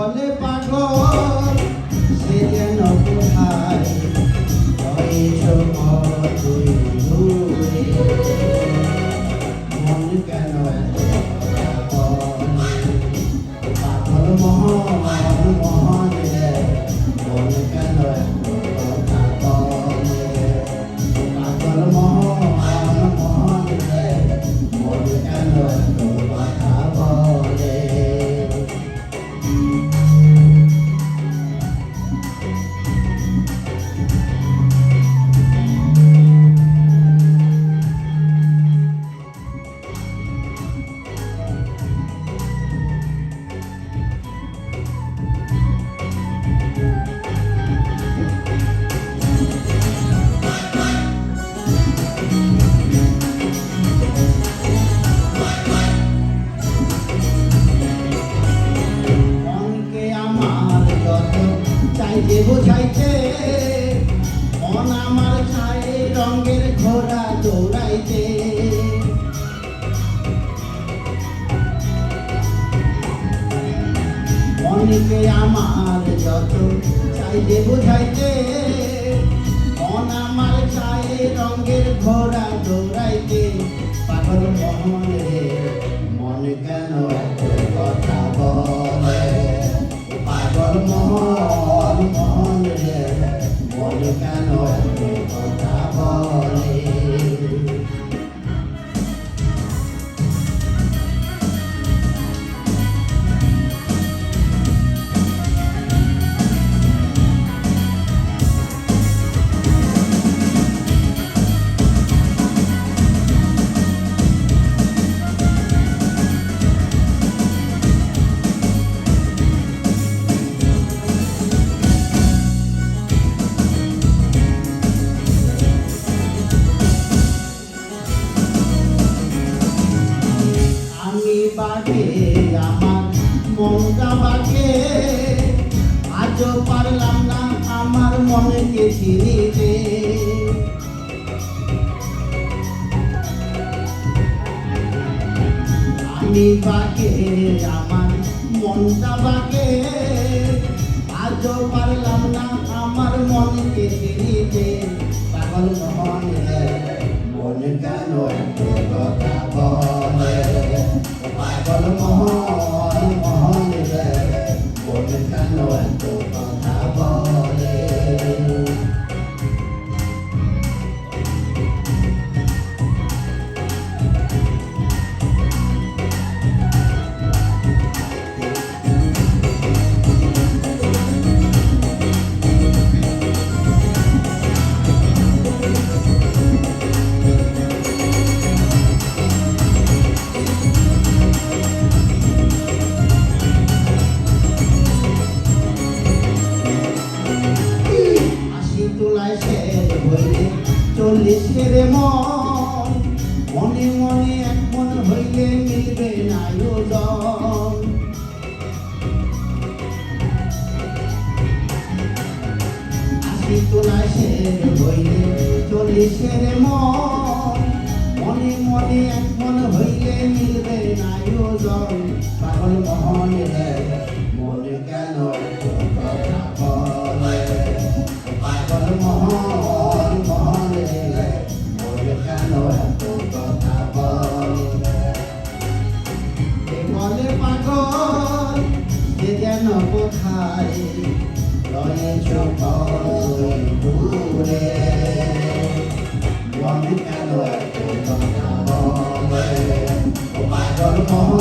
বলে পাগল তাই দেব চাইতে। মন আমার চাই রঙের ঘোড়া দৌড়াইতে। অনেকে আমার যত চাই দেব চাইতে। মন আমার চাই রঙের ঘোড়া দৌড়াইতে। পাগল মন রে মন কেন মনটা বাকে আজও পারলাম না আমার মনকে চিনিতে। আমি বাকে আমার মনটা বাগে চল্লিশের মন। মনে মনে এক মন হইলে মিলবে না ওজন আশি তোলায় শেষ হইলে চল্লিশের মন। মনে মনে এক মন হইলে মিলবে না ওজন পাগল মহন রে যেন কোথায়? রয়েছ দূরে। মন কেন এত পাগল মন